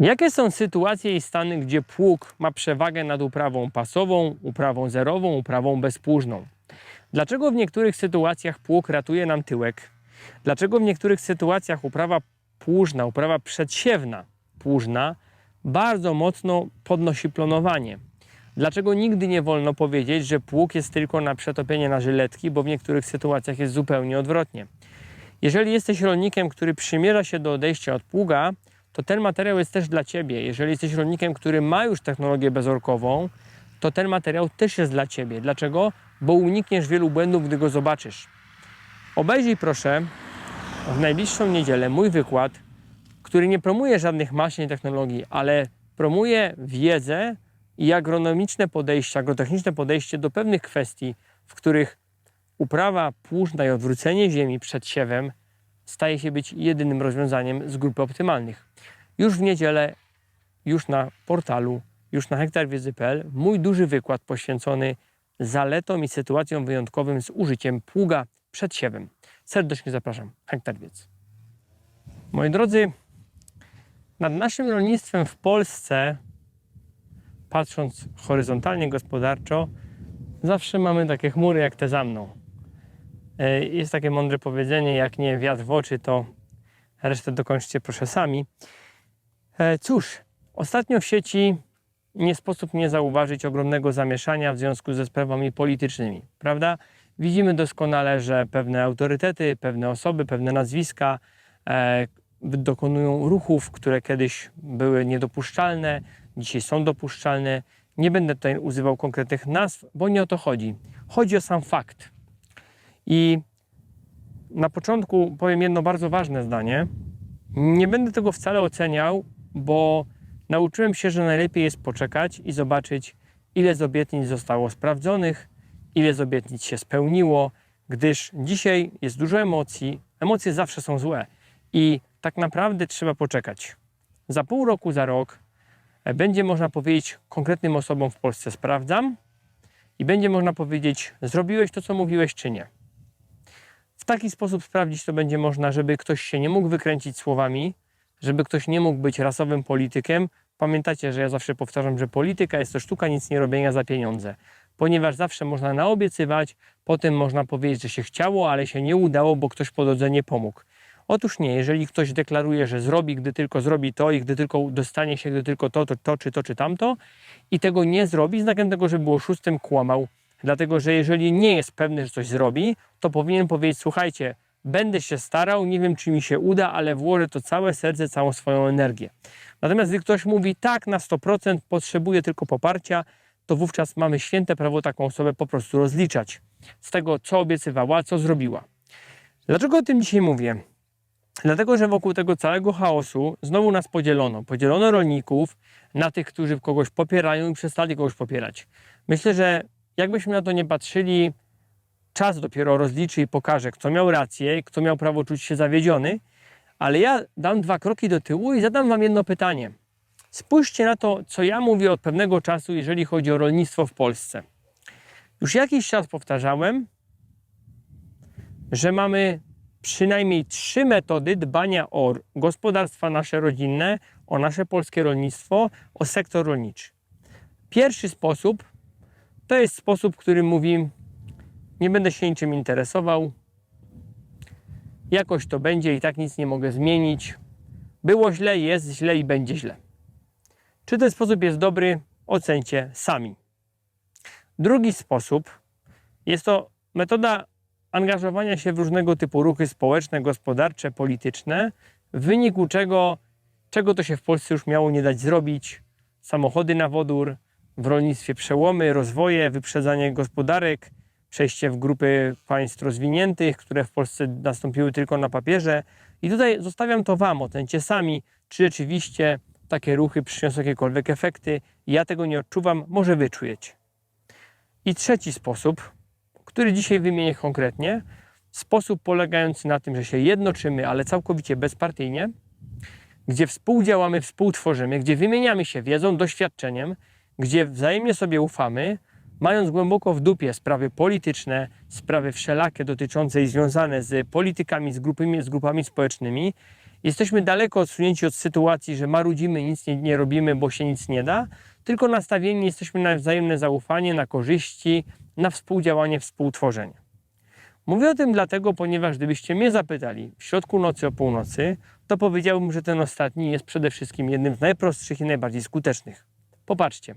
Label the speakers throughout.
Speaker 1: Jakie są sytuacje i stany, gdzie pług ma przewagę nad uprawą pasową, uprawą zerową, uprawą bezpłużną? Dlaczego w niektórych sytuacjach pług ratuje nam tyłek? Dlaczego w niektórych sytuacjach uprawa płużna, uprawa przedsiewna płużna bardzo mocno podnosi plonowanie? Dlaczego nigdy nie wolno powiedzieć, że pług jest tylko na przetopienie na żyletki, bo w niektórych sytuacjach jest zupełnie odwrotnie? Jeżeli jesteś rolnikiem, który przymierza się do odejścia od pługa, to ten materiał jest też dla Ciebie. Jeżeli jesteś rolnikiem, który ma już technologię bezorkową, to ten materiał też jest dla Ciebie. Dlaczego? Bo unikniesz wielu błędów, gdy go zobaczysz. Obejrzyj proszę w najbliższą niedzielę mój wykład, który nie promuje żadnych maszyn i technologii, ale promuje wiedzę i agronomiczne podejście, agrotechniczne podejście do pewnych kwestii, w których uprawa płużna i odwrócenie ziemi przed siewem staje się być jedynym rozwiązaniem z grupy optymalnych. Już w niedzielę, już na portalu, już na hektarwiedzy.pl mój duży wykład poświęcony zaletom i sytuacjom wyjątkowym z użyciem pługa przed siewem. Serdecznie zapraszam. Hektar Wiedzy. Moi drodzy, nad naszym rolnictwem w Polsce, patrząc horyzontalnie gospodarczo, zawsze mamy takie chmury jak te za mną. E, Jest takie mądre powiedzenie, jak nie wiatr w oczy, to resztę dokończcie proszę sami. E, Cóż, ostatnio w sieci nie sposób nie zauważyć ogromnego zamieszania w związku ze sprawami politycznymi, prawda? Widzimy doskonale, że pewne autorytety, pewne osoby, pewne nazwiska e, dokonują ruchów, które kiedyś były niedopuszczalne, dzisiaj są dopuszczalne. Nie będę tutaj używał konkretnych nazw, bo nie o to chodzi. Chodzi o sam fakt. I na początku powiem jedno bardzo ważne zdanie. Nie będę tego wcale oceniał, bo nauczyłem się, że najlepiej jest poczekać i zobaczyć, ile z obietnic zostało sprawdzonych, ile z obietnic się spełniło, gdyż dzisiaj jest dużo emocji. Emocje zawsze są złe i tak naprawdę trzeba poczekać. Za pół roku, za rok e, będzie można powiedzieć konkretnym osobom w Polsce sprawdzam i będzie można powiedzieć zrobiłeś to, co mówiłeś, czy nie. W taki sposób sprawdzić to będzie można, żeby ktoś się nie mógł wykręcić słowami, żeby ktoś nie mógł być rasowym politykiem. Pamiętacie, że ja zawsze powtarzam, że polityka jest to sztuka nic nie robienia za pieniądze, ponieważ zawsze można naobiecywać, potem można powiedzieć, że się chciało, ale się nie udało, bo ktoś po drodze nie pomógł. Otóż nie, jeżeli ktoś deklaruje, że zrobi, gdy tylko zrobi to i gdy tylko dostanie się, gdy tylko to, to, to czy to, czy tamto i tego nie zrobi, znakiem tego, że było szóstym, kłamał. Dlatego, że jeżeli nie jest pewny, że coś zrobi, to powinien powiedzieć, słuchajcie, będę się starał, nie wiem, czy mi się uda, ale włożę to całe serce, całą swoją energię. Natomiast gdy ktoś mówi tak na 100%, potrzebuje tylko poparcia, to wówczas mamy święte prawo taką osobę po prostu rozliczać z tego, co obiecywała, co zrobiła. Dlaczego o tym dzisiaj mówię? Dlatego, że wokół tego całego chaosu znowu nas podzielono. Podzielono rolników na tych, którzy kogoś popierają i przestali kogoś popierać. Myślę, że jakbyśmy na to nie patrzyli, czas dopiero rozliczy i pokaże, kto miał rację, kto miał prawo czuć się zawiedziony. Ale ja dam dwa kroki do tyłu i zadam Wam jedno pytanie. Spójrzcie na to, co ja mówię od pewnego czasu, jeżeli chodzi o rolnictwo w Polsce. Już jakiś czas powtarzałem, że mamy przynajmniej trzy metody dbania o gospodarstwa nasze rodzinne, o nasze polskie rolnictwo, o sektor rolniczy. Pierwszy sposób to jest sposób, który mówi: Nie będę się niczym interesował, jakoś to będzie i tak nic nie mogę zmienić. Było źle, jest źle i będzie źle. Czy ten sposób jest dobry? Ocencie sami. Drugi sposób jest to metoda angażowania się w różnego typu ruchy społeczne, gospodarcze, polityczne, w wyniku czego, czego to się w Polsce już miało nie dać zrobić, samochody na wodór, w rolnictwie przełomy, rozwoje, wyprzedzanie gospodarek, przejście w grupy państw rozwiniętych, które w Polsce nastąpiły tylko na papierze. I tutaj zostawiam to Wam, ocencie sami, czy rzeczywiście takie ruchy przyniosą jakiekolwiek efekty. Ja tego nie odczuwam, może Wy czujecie. I trzeci sposób, który dzisiaj wymienię konkretnie, sposób polegający na tym, że się jednoczymy, ale całkowicie bezpartyjnie, gdzie współdziałamy, współtworzymy, gdzie wymieniamy się wiedzą, doświadczeniem, gdzie wzajemnie sobie ufamy, mając głęboko w dupie sprawy polityczne, sprawy wszelakie dotyczące i związane z politykami, z grupami, z grupami społecznymi. Jesteśmy daleko odsunięci od sytuacji, że marudzimy, nic nie, nie robimy, bo się nic nie da, tylko nastawieni jesteśmy na wzajemne zaufanie, na korzyści, na współdziałanie, współtworzenie. Mówię o tym dlatego, ponieważ gdybyście mnie zapytali w środku nocy o północy, to powiedziałbym, że ten ostatni jest przede wszystkim jednym z najprostszych i najbardziej skutecznych. Popatrzcie.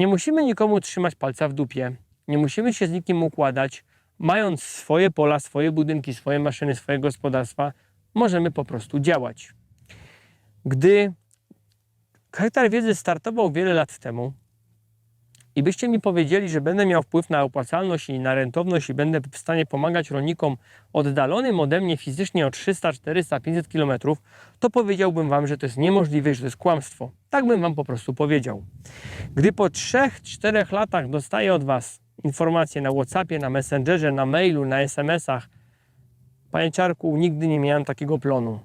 Speaker 1: Nie musimy nikomu trzymać palca w dupie, nie musimy się z nikim układać. Mając swoje pola, swoje budynki, swoje maszyny, swoje gospodarstwa, możemy po prostu działać. Gdy hektar wiedzy startował wiele lat temu i byście mi powiedzieli, że będę miał wpływ na opłacalność i na rentowność i będę w stanie pomagać rolnikom oddalonym ode mnie fizycznie o 300, 400, 500 km, to powiedziałbym wam, że to jest niemożliwe, że to jest kłamstwo. Tak bym wam po prostu powiedział. Gdy po 3-4 latach dostaję od was informacje na WhatsAppie, na Messengerze, na mailu, na SMS-ach, Panie Czarku, nigdy nie miałem takiego plonu.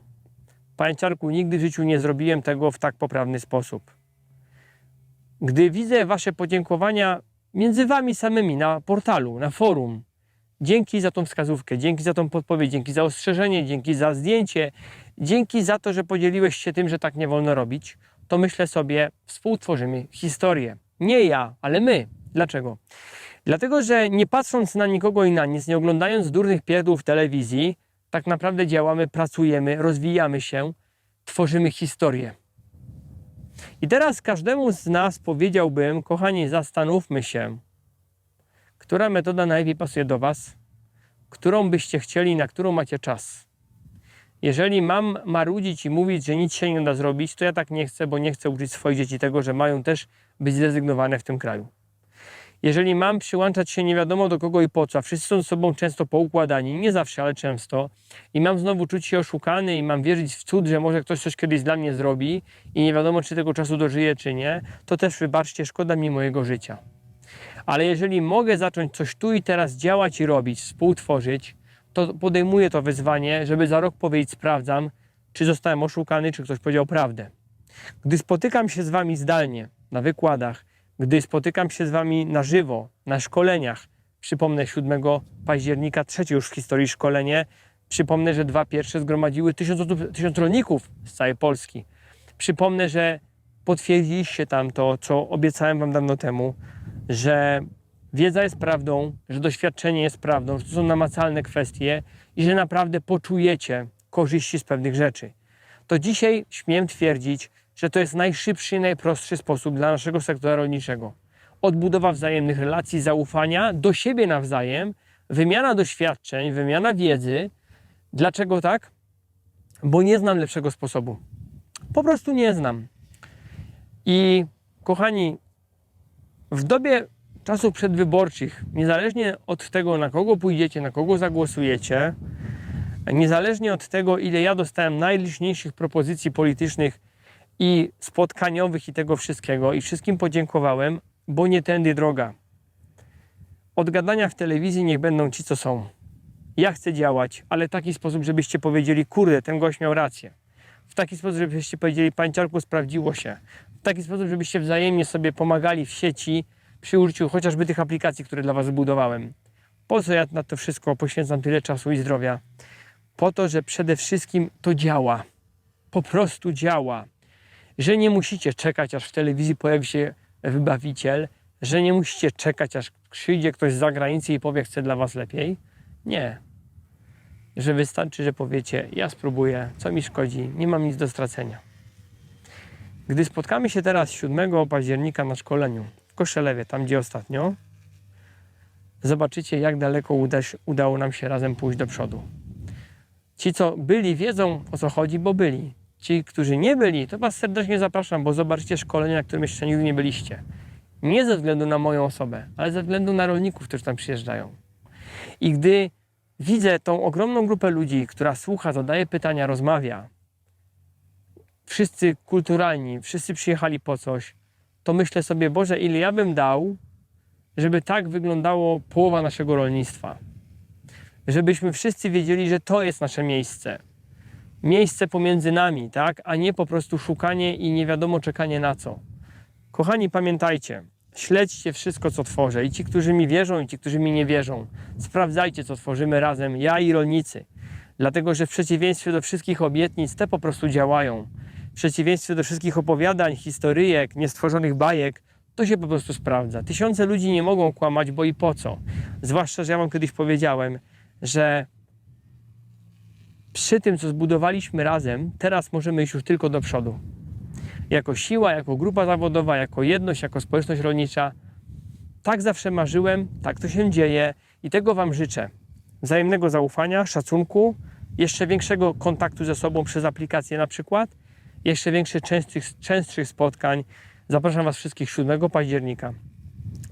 Speaker 1: Panie Czarku, nigdy w życiu nie zrobiłem tego w tak poprawny sposób. Gdy widzę Wasze podziękowania między Wami samymi na portalu, na forum, dzięki za tą wskazówkę, dzięki za tą podpowiedź, dzięki za ostrzeżenie, dzięki za zdjęcie, dzięki za to, że podzieliłeś się tym, że tak nie wolno robić, to myślę sobie, współtworzymy historię. Nie ja, ale my. Dlaczego? Dlatego, że nie patrząc na nikogo i na nic, nie oglądając durnych pierdół w telewizji, tak naprawdę działamy, pracujemy, rozwijamy się, tworzymy historię. I teraz każdemu z nas powiedziałbym, kochani, zastanówmy się, która metoda najlepiej pasuje do Was, którą byście chcieli, na którą macie czas. Jeżeli mam marudzić i mówić, że nic się nie da zrobić, to ja tak nie chcę, bo nie chcę uczyć swoich dzieci tego, że mają też być zrezygnowane w tym kraju. Jeżeli mam przyłączać się nie wiadomo do kogo i po co, wszyscy są ze sobą często poukładani, nie zawsze, ale często, i mam znowu czuć się oszukany i mam wierzyć w cud, że może ktoś coś kiedyś dla mnie zrobi i nie wiadomo, czy tego czasu dożyję, czy nie, to też wybaczcie, szkoda mi mojego życia. Ale jeżeli mogę zacząć coś tu i teraz działać i robić, współtworzyć, to podejmuję to wyzwanie, żeby za rok powiedzieć, sprawdzam, czy zostałem oszukany, czy ktoś powiedział prawdę. Gdy spotykam się z Wami zdalnie, na wykładach, gdy spotykam się z Wami na żywo, na szkoleniach, przypomnę 7 października, trzecie już w historii szkolenie, przypomnę, że dwa pierwsze zgromadziły tysiąc, osób- tysiąc rolników z całej Polski. Przypomnę, że potwierdziliście tam to, co obiecałem Wam dawno temu, że wiedza jest prawdą, że doświadczenie jest prawdą, że to są namacalne kwestie i że naprawdę poczujecie korzyści z pewnych rzeczy. To dzisiaj śmiem twierdzić, że to jest najszybszy i najprostszy sposób dla naszego sektora rolniczego. Odbudowa wzajemnych relacji, zaufania do siebie nawzajem, wymiana doświadczeń, wymiana wiedzy. Dlaczego tak? Bo nie znam lepszego sposobu. Po prostu nie znam. I kochani, w dobie czasów przedwyborczych, niezależnie od tego, na kogo pójdziecie, na kogo zagłosujecie, niezależnie od tego, ile ja dostałem najliczniejszych propozycji politycznych i spotkaniowych i tego wszystkiego, i wszystkim podziękowałem, bo nie tędy droga. Od gadania w telewizji niech będą ci, co są. Ja chcę działać, ale w taki sposób, żebyście powiedzieli, kurde, ten gość miał rację. W taki sposób, żebyście powiedzieli, panciarku, sprawdziło się. W taki sposób, żebyście wzajemnie sobie pomagali w sieci przy użyciu chociażby tych aplikacji, które dla Was zbudowałem. Po co ja na to wszystko poświęcam tyle czasu i zdrowia? Po to, że przede wszystkim to działa. Po prostu działa. Że nie musicie czekać, aż w telewizji pojawi się wybawiciel, że nie musicie czekać, aż przyjdzie ktoś z zagranicy i powie, chce dla Was lepiej. Nie. Że wystarczy, że powiecie, ja spróbuję, co mi szkodzi, nie mam nic do stracenia. Gdy spotkamy się teraz 7 października na szkoleniu w Koszelewie, tam gdzie ostatnio, zobaczycie, jak daleko uda się, udało nam się razem pójść do przodu. Ci, co byli, wiedzą o co chodzi, bo byli. Ci, którzy nie byli, to Was serdecznie zapraszam, bo zobaczycie szkolenie, na którym jeszcze nigdy nie byliście. Nie ze względu na moją osobę, ale ze względu na rolników, którzy tam przyjeżdżają. I gdy widzę tą ogromną grupę ludzi, która słucha, zadaje pytania, rozmawia, wszyscy kulturalni, wszyscy przyjechali po coś, to myślę sobie, Boże, ile ja bym dał, żeby tak wyglądało połowa naszego rolnictwa. Żebyśmy wszyscy wiedzieli, że to jest nasze miejsce. Miejsce pomiędzy nami, tak? A nie po prostu szukanie i nie wiadomo czekanie na co. Kochani, pamiętajcie, śledźcie wszystko, co tworzę. I ci, którzy mi wierzą, i ci, którzy mi nie wierzą. Sprawdzajcie, co tworzymy razem, ja i rolnicy. Dlatego, że w przeciwieństwie do wszystkich obietnic te po prostu działają. W przeciwieństwie do wszystkich opowiadań, historyjek, niestworzonych bajek, to się po prostu sprawdza. Tysiące ludzi nie mogą kłamać, bo i po co? Zwłaszcza, że ja wam kiedyś powiedziałem, że przy tym, co zbudowaliśmy razem, teraz możemy iść już tylko do przodu. Jako siła, jako grupa zawodowa, jako jedność, jako społeczność rolnicza. Tak zawsze marzyłem, tak to się dzieje i tego Wam życzę. Wzajemnego zaufania, szacunku, jeszcze większego kontaktu ze sobą przez aplikację na przykład, jeszcze większych, częstszych, częstszych spotkań. Zapraszam Was wszystkich 7 października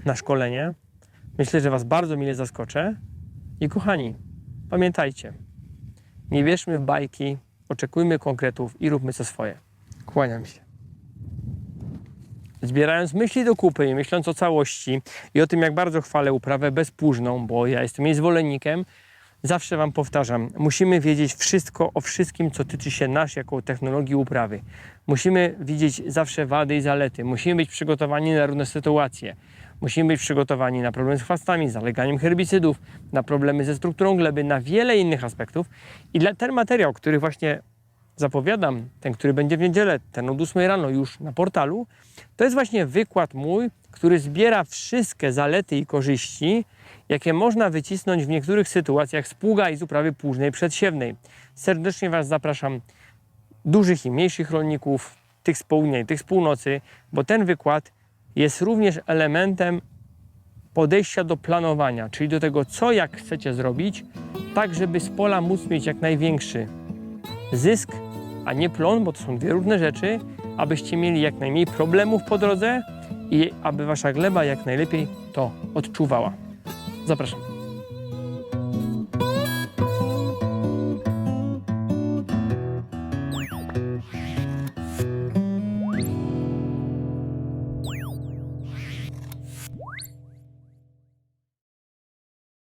Speaker 1: na szkolenie. Myślę, że Was bardzo mile zaskoczę. I kochani, pamiętajcie, nie wierzmy w bajki, oczekujmy konkretów i róbmy co swoje. Kłaniam się. Zbierając myśli do kupy i myśląc o całości i o tym, jak bardzo chwalę uprawę bezpóźną, bo ja jestem jej zwolennikiem, zawsze Wam powtarzam, musimy wiedzieć wszystko o wszystkim, co tyczy się nas jako technologii uprawy. Musimy widzieć zawsze wady i zalety. Musimy być przygotowani na różne sytuacje. Musimy być przygotowani na problemy z chwastami, zaleganiem herbicydów, na problemy ze strukturą gleby, na wiele innych aspektów. I dla ten materiał, który właśnie zapowiadam, ten, który będzie w niedzielę, ten od 8 rano już na portalu, to jest właśnie wykład mój, który zbiera wszystkie zalety i korzyści, jakie można wycisnąć w niektórych sytuacjach z pługa i z uprawy płużnej przedsiewnej. Serdecznie Was zapraszam, dużych i mniejszych rolników, tych z południa i tych z północy, bo ten wykład jest również elementem podejścia do planowania, czyli do tego, co jak chcecie zrobić, tak żeby z pola móc mieć jak największy zysk, a nie plon, bo to są dwie różne rzeczy, abyście mieli jak najmniej problemów po drodze i aby wasza gleba jak najlepiej to odczuwała. Zapraszam.